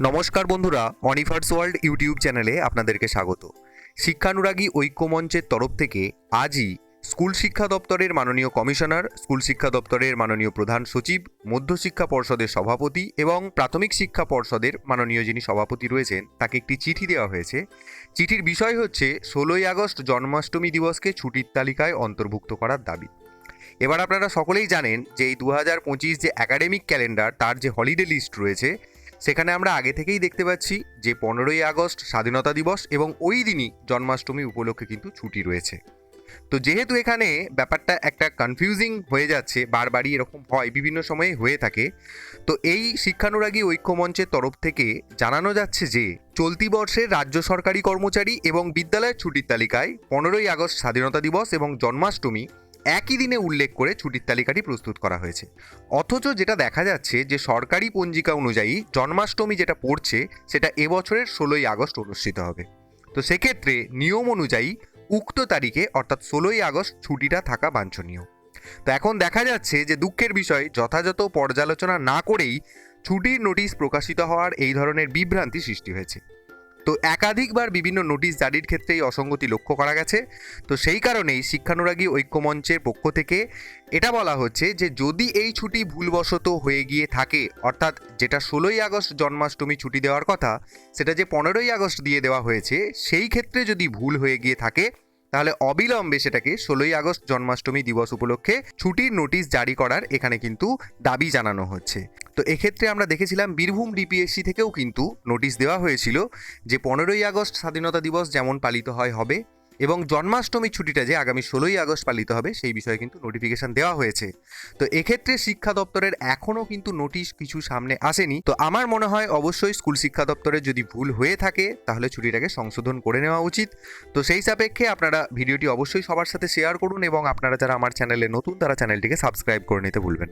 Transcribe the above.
নমস্কার বন্ধুরা অনিফার্স world YouTube চ্যানেলে আপনাদেরকে স্বাগত। শিক্ষানুরাগী ঐক্যমঞ্চের তরফ থেকে আজই স্কুল শিক্ষা দপ্তরের মাননীয় কমিশনার, স্কুল শিক্ষা দপ্তরের মাননীয় প্রধান সচিব মধ্যশিক্ষা পর্ষদের সভাপতি এবং প্রাথমিক শিক্ষা পর্ষদের মাননীয় যিনি সভাপতি রয়েছেন, তাকে একটি চিঠি দেওয়া হয়েছে। চিঠির বিষয় হচ্ছে, ষোলোই আগস্ট জন্মাষ্টমী দিবসকে ছুটির তালিকায় অন্তর্ভুক্ত করার দাবি। এবার আপনারা সকলেই জানেন যে এই দু হাজার পঁচিশ যে একাডেমিক ক্যালেন্ডার তার যে হলিডে লিস্ট রয়েছে সেখানে আমরা আগে থেকেই দেখতে পাচ্ছি যে পনেরোই আগস্ট স্বাধীনতা দিবস এবং ওই দিনই জন্মাষ্টমী উপলক্ষে কিন্তু ছুটি রয়েছে। তো যেহেতু এখানে ব্যাপারটা একটা কনফিউজিং হয়ে যাচ্ছে, বারবারই এরকম হয়, বিভিন্ন সময়ে হয়ে থাকে, তো এই শিক্ষানুরাগী ঐক্যমঞ্চের তরফ থেকে জানানো যাচ্ছে যে চলতি বর্ষের রাজ্য সরকারি কর্মচারী এবং বিদ্যালয়ের ছুটির তালিকায় পনেরোই আগস্ট স্বাধীনতা দিবস এবং জন্মাষ্টমী একই দিনে উল্লেখ করে ছুটির তালিকাটি প্রস্তুত করা হয়েছে। অথচ যেটা দেখা যাচ্ছে যে সরকারি পঞ্জিকা অনুযায়ী জন্মাষ্টমী যেটা পড়ছে, সেটা এবছরের ষোলোই আগস্ট অনুষ্ঠিত হবে। তো সেক্ষেত্রে নিয়ম অনুযায়ী উক্ত তারিখে, অর্থাৎ ষোলোই আগস্ট, ছুটিটা থাকা বাঞ্ছনীয়। তো এখন দেখা যাচ্ছে যে দুঃখের বিষয়, যথাযথ পর্যালোচনা না করেই ছুটির নোটিশ প্রকাশিত হওয়ার এই ধরনের বিভ্রান্তি সৃষ্টি হয়েছে। তো একাধিকবার বিভিন্ন নোটিশ জারির ক্ষেত্রে এই অসঙ্গতি লক্ষ্য করা গেছে। তো সেই কারণেই শিক্ষানুরাগী ঐক্যমঞ্চের পক্ষ থেকে এটা বলা হচ্ছে যে, যদি এই ছুটি ভুলবশত হয়ে গিয়ে থাকে, অর্থাৎ যেটা ষোলোই আগস্ট জন্মাষ্টমী ছুটি দেওয়ার কথা, সেটা যে পনেরোই আগস্ট দিয়ে দেওয়া হয়েছে, সেই ক্ষেত্রে যদি ভুল হয়ে গিয়ে থাকে, তাহলে অবিলম্বে সেটাকে ষোলোই আগস্ট জন্মাষ্টমী দিবস উপলক্ষে ছুটির নোটিশ জারি করার এখানে কিন্তু দাবি জানানো হচ্ছে। তো এক্ষেত্রে আমরা দেখেছিলাম বীরভূম ডিপিএসসি থেকেও কিন্তু নোটিশ দেওয়া হয়েছিল যে পনেরোই আগস্ট স্বাধীনতা দিবস যেমন পালিত হয় হবে এবং জন্মাষ্টমী ছুটিটা যে আগামী ষোলোই আগস্ট পালিত হবে সেই বিষয়ে কিন্তু নোটিফিকেশন দেওয়া হয়েছে। তো এক্ষেত্রে শিক্ষা দপ্তরের এখনও কিন্তু নোটিশ কিছু সামনে আসেনি। তো আমার মনে হয় অবশ্যই স্কুল শিক্ষা দপ্তরের যদি ভুল হয়ে থাকে তাহলে ছুটিটাকে সংশোধন করে নেওয়া উচিত। তো সেই সাপেক্ষে আপনারা ভিডিওটি অবশ্যই সবার সাথে শেয়ার করুন এবং আপনারা যারা আমার চ্যানেলে নতুন তারা চ্যানেলটিকে সাবস্ক্রাইব করে নিতে ভুলবেন।